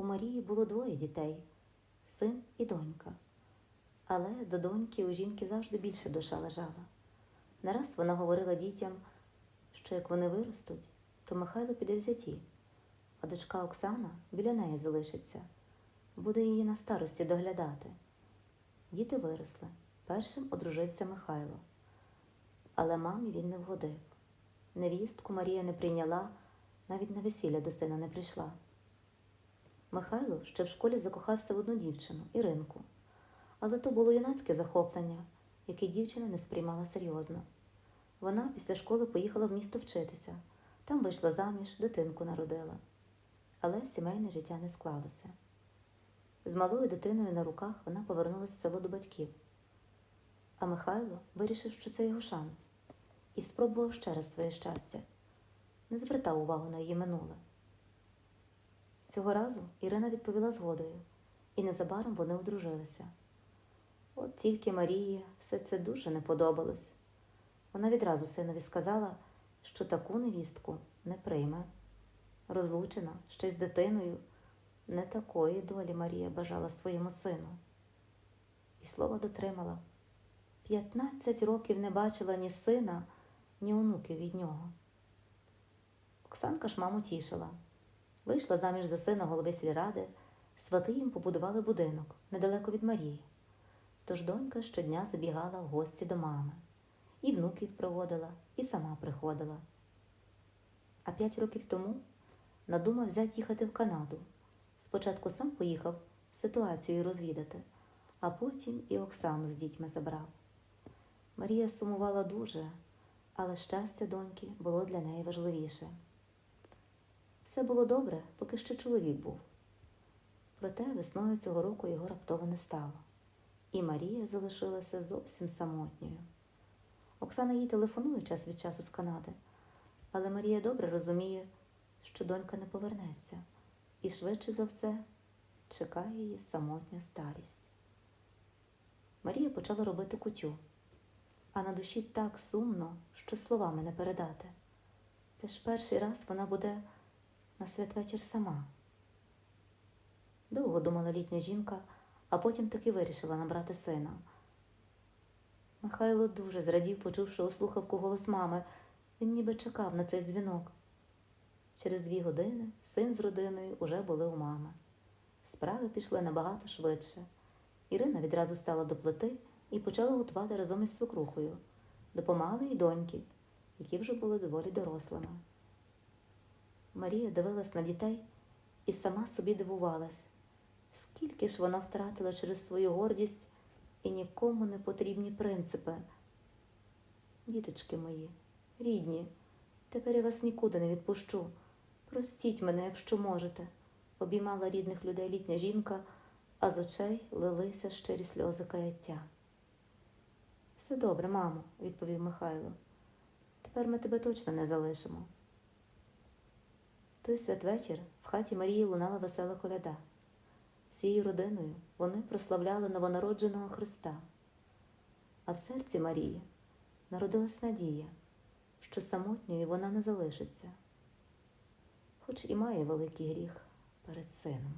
У Марії було двоє дітей син і донька. Але до доньки у жінки завжди більше душа лежала. Не раз вона говорила дітям, що як вони виростуть, то Михайло піде в зяті, а дочка Оксана біля неї залишиться, буде її на старості доглядати. Діти виросли. Першим одружився Михайло. Але мамі він не вгодив. Невістку Марія не прийняла, навіть на весілля до сина не прийшла. Михайло ще в школі закохався в одну дівчину Іринку, але то було юнацьке захоплення, яке дівчина не сприймала серйозно. Вона після школи поїхала в місто вчитися, там вийшла заміж, дитинку народила. Але сімейне життя не склалося. З малою дитиною на руках вона повернулася в село до батьків. А Михайло вирішив, що це його шанс, і спробував ще раз своє щастя, не звертав увагу на її минуле. Цього разу Ірина відповіла згодою, і незабаром вони одружилися. От тільки Марії все це дуже не подобалось. Вона відразу синові сказала, що таку невістку не прийме. Розлучена ще й з дитиною, не такої долі Марія бажала своєму сину. І слова дотримала. П'ятнадцять років не бачила ні сина, ні онуків від нього. Оксанка ж маму тішила. Вийшла заміж за сина голови сільради, свати їм побудували будинок недалеко від Марії. Тож донька щодня забігала в гості до мами. І внуків проводила, і сама приходила. А п'ять років тому надумав взяти їхати в Канаду. Спочатку сам поїхав ситуацію розвідати, а потім і Оксану з дітьми забрав. Марія сумувала дуже, але щастя доньки було для неї важливіше. Все було добре, поки ще чоловік був. Проте весною цього року його раптово не стало, і Марія залишилася зовсім самотньою. Оксана їй телефонує час від часу з Канади, але Марія добре розуміє, що донька не повернеться, і швидше за все чекає її самотня старість. Марія почала робити кутю, а на душі так сумно, що словами не передати. Це ж перший раз вона буде на святвечір сама. Довго думала літня жінка, а потім таки вирішила набрати сина. Михайло дуже зрадів, почувши у слухавку голос мами. Він ніби чекав на цей дзвінок. Через дві години син з родиною уже були у мами. Справи пішли набагато швидше. Ірина відразу стала до плити і почала готувати разом із свекрухою. Допомагали й доньки, які вже були доволі дорослими. Марія дивилась на дітей і сама собі дивувалась, скільки ж вона втратила через свою гордість і нікому не потрібні принципи. Діточки мої, рідні, тепер я вас нікуди не відпущу. Простіть мене, якщо можете, обіймала рідних людей літня жінка, а з очей лилися щирі сльози каяття. Все добре, мамо, відповів Михайло. Тепер ми тебе точно не залишимо. Той святвечір в хаті Марії лунала весела коляда. Всією родиною вони прославляли новонародженого Христа. А в серці Марії народилась надія, що самотньою вона не залишиться, хоч і має великий гріх перед сином.